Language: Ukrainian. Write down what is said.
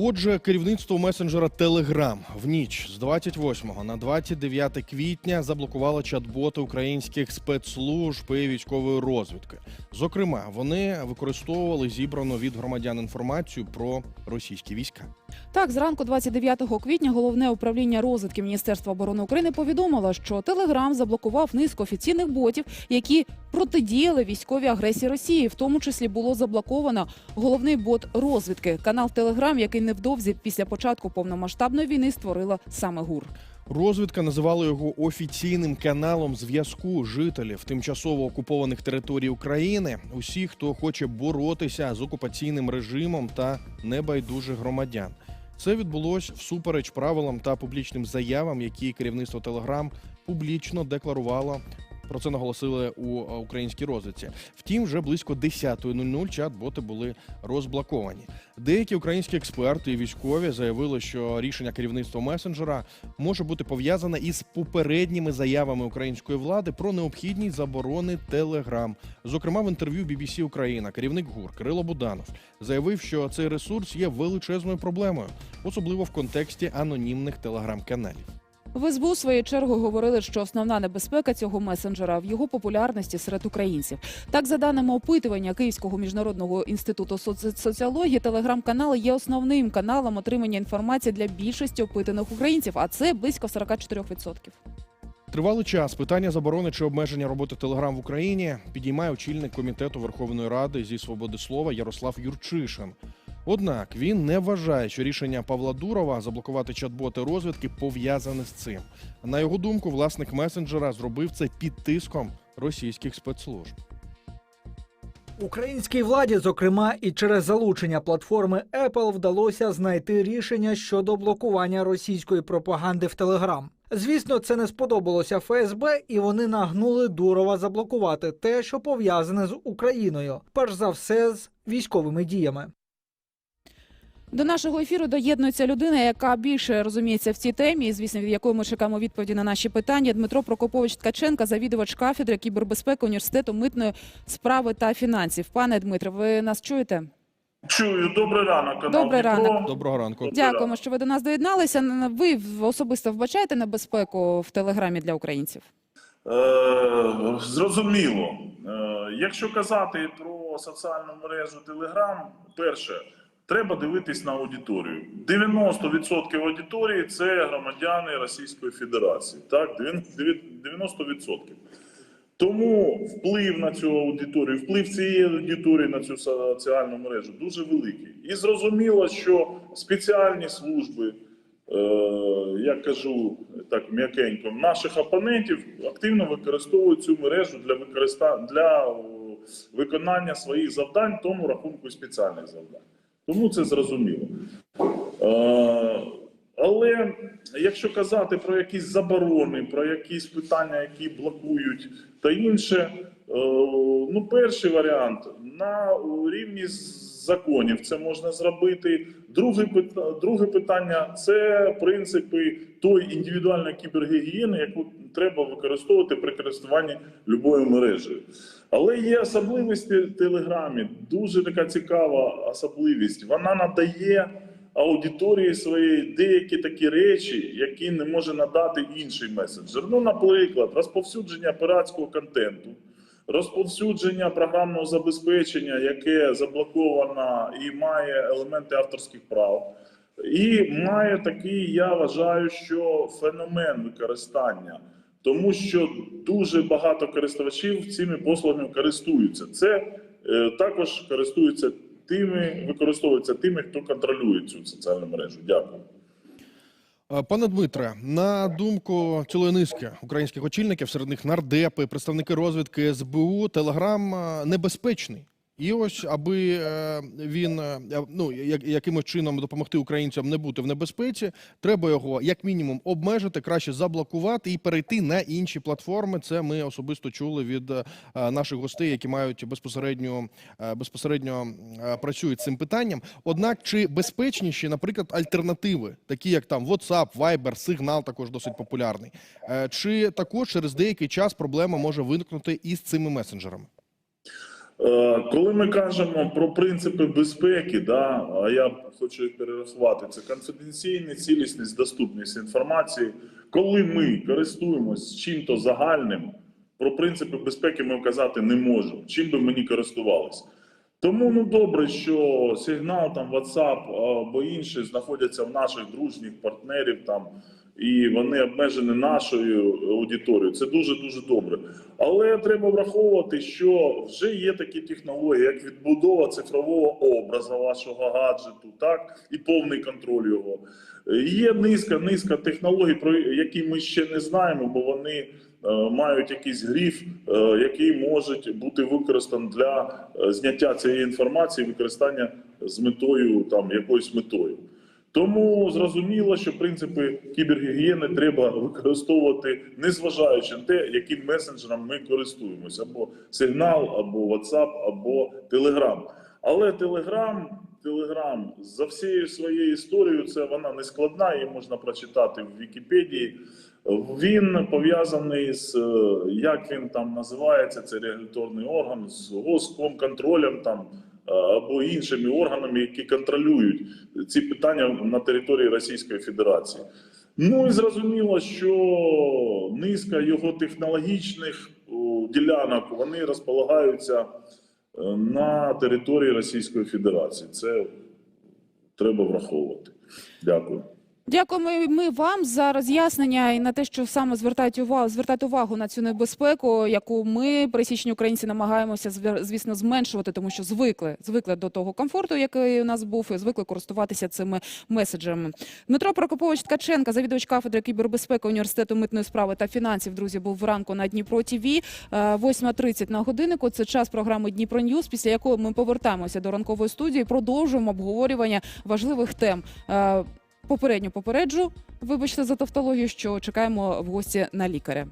Отже, керівництво месенджера Telegram в ніч з 28 на 29 квітня заблокувало чат-боти українських спецслужб і військової розвідки. Зокрема, вони використовували зібрану від громадян інформацію про російські війська. Так, зранку 29 квітня головне управління розвідки Міністерства оборони України повідомило, що Телеграм заблокував низку офіційних ботів, які протидіяли військовій агресії Росії. В тому числі було заблоковано головний бот розвідки. Канал Телеграм, який невдовзі після початку повномасштабної війни створила саме ГУР. Розвідка називала його офіційним каналом зв'язку жителів тимчасово окупованих територій України. Усі, хто хоче боротися з окупаційним режимом та небайдужих громадян. Це відбулось всупереч правилам та публічним заявам, які керівництво Телеграм публічно декларувало. Про це наголосили у е, українській розвідці. Втім, вже близько 10.00 чат-боти були розблоковані. Деякі українські експерти і військові заявили, що рішення керівництва месенджера може бути пов'язане із попередніми заявами української влади про необхідність заборони Телеграм. Зокрема, в інтерв'ю BBC Україна керівник ГУР Кирило Буданов заявив, що цей ресурс є величезною проблемою, особливо в контексті анонімних телеграм-каналів. В СБУ, в свою чергу, говорили, що основна небезпека цього месенджера в його популярності серед українців. Так, за даними опитування Київського міжнародного інституту соці- соціології, телеграм-канали є основним каналом отримання інформації для більшості опитаних українців, а це близько 44%. Тривалий час питання заборони чи обмеження роботи Телеграм в Україні підіймає очільник комітету Верховної Ради зі свободи слова Ярослав Юрчишин. Однак він не вважає, що рішення Павла Дурова заблокувати чат-боти розвідки пов'язане з цим. На його думку, власник месенджера зробив це під тиском російських спецслужб. Українській владі, зокрема, і через залучення платформи Apple вдалося знайти рішення щодо блокування російської пропаганди в Телеграм. Звісно, це не сподобалося ФСБ, і вони нагнули Дурова заблокувати те, що пов'язане з Україною, перш за все з військовими діями. До нашого ефіру доєднується людина, яка більше розуміється в цій темі, і, звісно, від якої ми чекаємо відповіді на наші питання. Дмитро Прокопович Ткаченка, завідувач кафедри кібербезпеки університету митної справи та фінансів. Пане Дмитре, ви нас чуєте? Чую, добрий ранок. канал Добрий Дніпро. ранок. Доброго ранку. Дякуємо, що ви до нас доєдналися. Ви в- особисто вбачаєте небезпеку в телеграмі для українців? Е, зрозуміло. Е, якщо казати про соціальну мережу Telegram, перше, треба дивитись на аудиторію. 90% аудиторії це громадяни Російської Федерації. Так, Дев'ян- дев'я- 90%. Тому вплив на цю аудиторію, вплив цієї аудиторії на цю соціальну мережу дуже великий. І зрозуміло, що спеціальні служби, е, я кажу так м'якенько, наших опонентів активно використовують цю мережу для використання для виконання своїх завдань, тому рахунку спеціальних завдань. Тому це зрозуміло. Е, але якщо казати про якісь заборони, про якісь питання, які блокують та інше, е, ну перший варіант на рівні законів це можна зробити. Друге питання, друге питання це принципи тої індивідуальної кібергігієни, яку треба використовувати при користуванні любою мережею. Але є особливості в Телеграмі, дуже така цікава особливість. Вона надає аудиторії своєї деякі такі речі, які не може надати інший месенджер. Ну, наприклад, розповсюдження пиратського контенту, розповсюдження програмного забезпечення, яке заблоковано і має елементи авторських прав. І має такий, я вважаю, що феномен використання, тому що дуже багато користувачів цими послугами користуються. Це е, також користуються тими, використовується тими, хто контролює цю соціальну мережу. Дякую. Пане Дмитре, на думку цілої низки українських очільників, серед них нардепи, представники розвідки СБУ, Телеграм небезпечний. І ось, аби е, він е, ну як- якимось чином допомогти українцям не бути в небезпеці, треба його як мінімум обмежити, краще заблокувати і перейти на інші платформи. Це ми особисто чули від е, наших гостей, які мають безпосередньо безпосередньо працюють цим питанням. Однак, чи безпечніші, наприклад, альтернативи, такі як там WhatsApp, Viber, Signal, також досить популярний, чи також через деякий час проблема може виникнути із цими месенджерами? Е, Коли ми кажемо про принципи безпеки, да, а я хочу їх перерахувати, це конфіденційність, цілісність, доступність інформації. Коли ми користуємось чим-то загальним, про принципи безпеки ми вказати не можемо. Чим би ми ні користувалися. Тому ну добре, що сигнал там WhatsApp або інші знаходяться в наших дружніх партнерів там. І вони обмежені нашою аудиторією. Це дуже дуже добре. Але треба враховувати, що вже є такі технології, як відбудова цифрового образу вашого гаджету, так і повний контроль його. Є низка низка технологій, про які ми ще не знаємо, бо вони е, мають якийсь гріф, е, який може бути використаний для е, зняття цієї інформації, використання з метою там якоюсь метою. Тому зрозуміло, що принципи кібергігієни треба використовувати, незважаючи на те, яким месенджером ми користуємося, або сигнал, або WhatsApp, або Telegram. Але Telegram, Telegram за всією своєю історією, це вона не складна, її можна прочитати в Вікіпедії. Він пов'язаний з е, як він там називається, це регуляторний орган з Госкомконтролем там е, або іншими органами, які контролюють ці питання на території Російської Федерації. Ну і зрозуміло, що низка його технологічних ділянок вони розполагаються е, на території Російської Федерації. Це треба враховувати. Дякую. Дякуємо ми вам за роз'яснення і на те, що саме звертають увагу, звертати увагу на цю небезпеку, яку ми, пересічні українці, намагаємося звісно зменшувати, тому що звикли звикли до того комфорту, який у нас був, і звикли користуватися цими меседжами. Дмитро Прокопович Ткаченка, завідувач кафедри кібербезпеки університету митної справи та фінансів. Друзі, був вранку на Дніпро ТІВІ. 8.30 на годиннику. Це час програми Дніпро Ньюс, після якої ми повертаємося до ранкової студії. Продовжуємо обговорювання важливих тем. Попередньо попереджу, вибачте за тавтологію, що чекаємо в гості на лікаря.